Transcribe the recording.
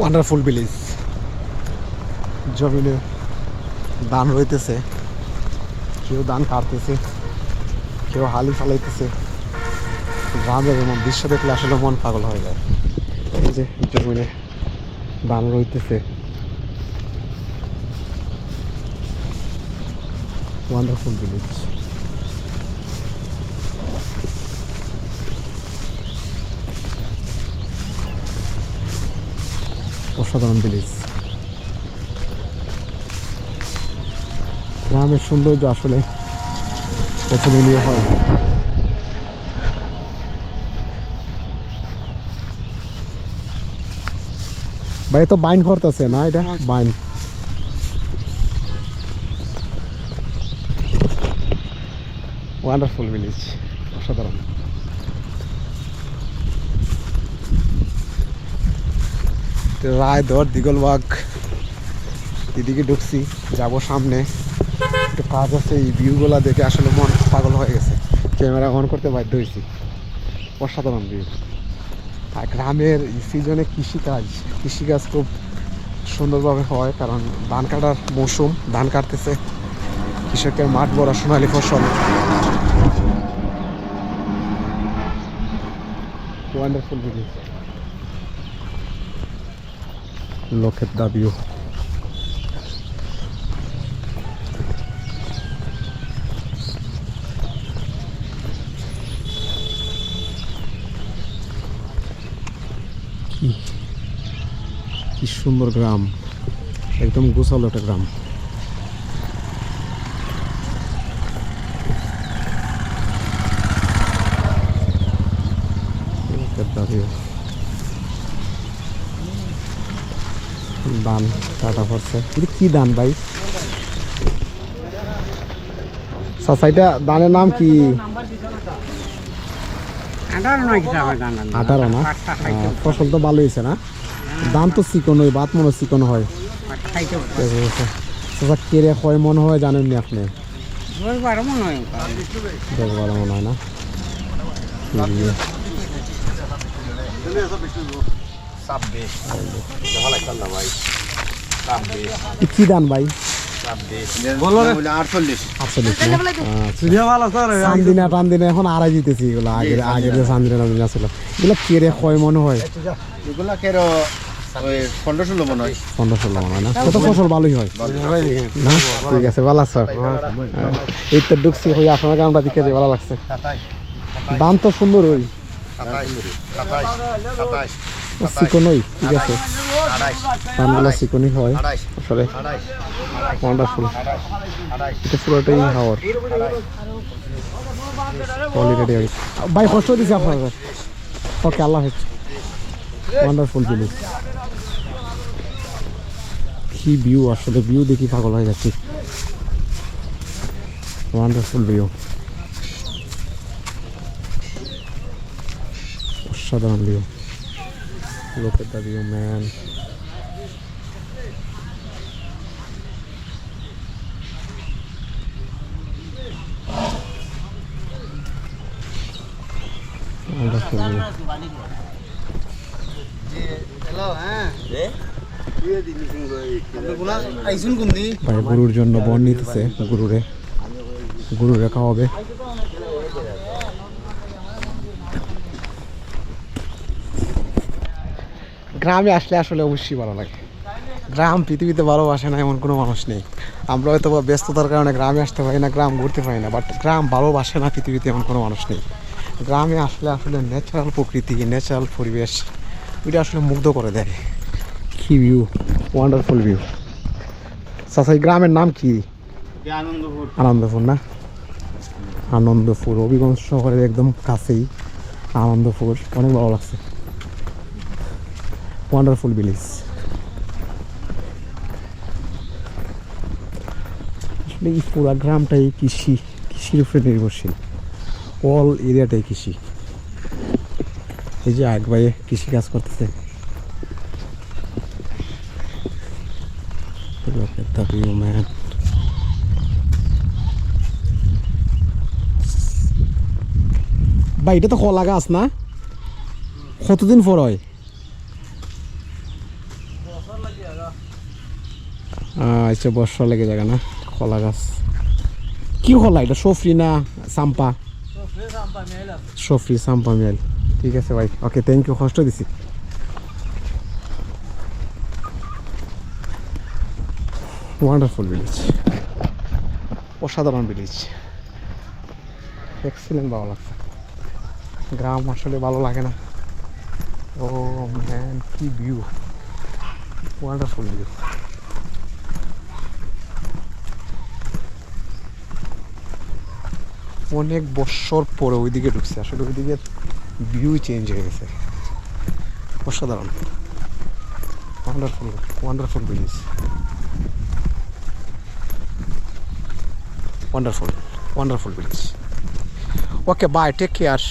Wonderful village জমিনে ধান রইতেছে, কেউ ধান কাটতেছে, কেউ হালি ফালাইতেছে। গ্রামের এমন দৃশ্য দেখলে আসলে মন পাগল হয়ে যায়। এই যে জমিনে ধান রইতেছে। ওয়ান্ডারফুল ভিলেজ অসাধারণ ভিলেজ গ্রামের সৌন্দর্য আসলে অতুলনীয় হয়। ভাই তো বাইন করতেছে, না এটা? বাইন ওয়ান্ডারফুল ভিলেজ অসাধারণ। রায়দর দিগলবাগ এদিকে ঢুকছি, যাব সামনে। একটু কাজ আছে, এই ভিউগুলা দেখে আসলে মন পাগল হয়ে গেছে। ক্যামেরা অন করতে বাধ্য হয়েছি। অসাধারণ ভিউ আর গ্রামের সিজনে কৃষিকাজ কৃষিকাজ খুব সুন্দরভাবে হয়, কারণ ধান কাটার মৌসুম, ধান কাটতেছে। কৃষকের মাঠ বড় সোনালি ফসল। ওয়ান্ডারফুল ভিলেজ at দাবিও view কি সুন্দর গ্রাম। একদম গোছালো একটা গ্রাম। ধান টাটা পড়ছে এটা কি ধান ভাই? সাসাইটা ধানের নাম কি? আঠারো না? আহ, ফসল তো ভালো হয়েছে না? দাম তো চিকন হয় বাত মনে হয় চিকন হয়। চাচা কেড়ে হয় মনে হয় জানেন নি আপনি? বারো মনে হয় হয় না? কি দান ভাই? আটচল্লিশ। না? আচ্ছা। চান্দিনা টান্দিনা এখন আড়াই দিতেছি এগুলো। আগে আগে যে চান্দিনা টান্দিনা ছিল। এগুলো কেড়ে হয় মনে হয়? এগুলা কেরো পনেরো ষোলো মনে হয়। পনেরো ষোলো মনে হয় না? কত ফসল ভালোই হয়। না? ঠিক আছে ভালো স্যার এই তো ঢুকছি হই আপনার গ্রামটা দিকে ভালো লাগছে। দাম তো সুন্দর ওই। সাতাইশ। সাতাইশ। সাতাইশ। চিকনই, ঠিক আছে? দামগুলো চিকনই হয়। আসলে ওয়ান্ডারফুল এটা পুরোটাই হাওয়ার। অলরেডি ভাই, কষ্ট দিছে আপনার ওকে, আল্লাহ হাফেজ। ওয়ান্ডারফুল ভিলেজ কি ভিউ আসলে ভিউ দেখি পাগল হয়ে যাচ্ছি। ওয়ান্ডারফুল ভিউ অসাধারণ view view man wonderful view আইসুন কোন দি ভাই গরুর জন্য বন নিতেছে গরুরে। গরুরে খাওয়াবে। গ্রামে আসলে আসলে অবশ্যই ভালো লাগে। গ্রাম পৃথিবীতে ভালোবাসে না এমন কোনো মানুষ নেই। আমরা হয়তো বা ব্যস্ততার কারণে গ্রামে আসতে পারি না গ্রাম ঘুরতে পারি না বাট গ্রাম ভালোবাসে না পৃথিবীতে এমন কোনো মানুষ নেই। গ্রামে আসলে আসলে ন্যাচারাল প্রকৃতি ন্যাচারাল পরিবেশ ওইটা আসলে মুগ্ধ করে দেয়। কি ভিউ ওয়ান্ডারফুল ভিউ চাচা এই গ্রামের নাম কি? আনন্দপুর। আনন্দপুর না? আনন্দপুর হবিগঞ্জ শহরের একদম কাছেই আনন্দপুর। অনেক ভালো লাগছে। ওয়ান্ডারফুল ভিলেজ আসলে এই পুরা গ্রামটাই কৃষি, কৃষির উপরে নির্ভরশীল। অল এরিয়াটাই কৃষি। এই যে এক ভাইয়ে কৃষি কাজ করতেছে. ভাই, এটা তো কলা গাছ না? কতদিন পর হয়? আচ্ছা বর্ষা লেগে যাবে না, কলা গাছ। কি কলা এটা? সফরি না সাম্পা? সফরি সাম্পা মেল। ঠিক আছে ভাই, ওকে থ্যাংক ইউ কষ্ট দিছি। ওয়ান্ডারফুল ভিলেজ অসাধারণ ভিলেজ এক্সিলেন্ট ভালো লাগছে। গ্রাম আসলে ভালো লাগে না। ও ম্যান কি ভিউ ওয়ান্ডারফুল ভিউ অনেক বছর পরে ওইদিকে ঢুকছে। আসলে ওইদিকে ভিউ চেঞ্জ হয়ে গেছে। অসাধারণ। Wonderful wonderful village wonderful wonderful village okay bye take care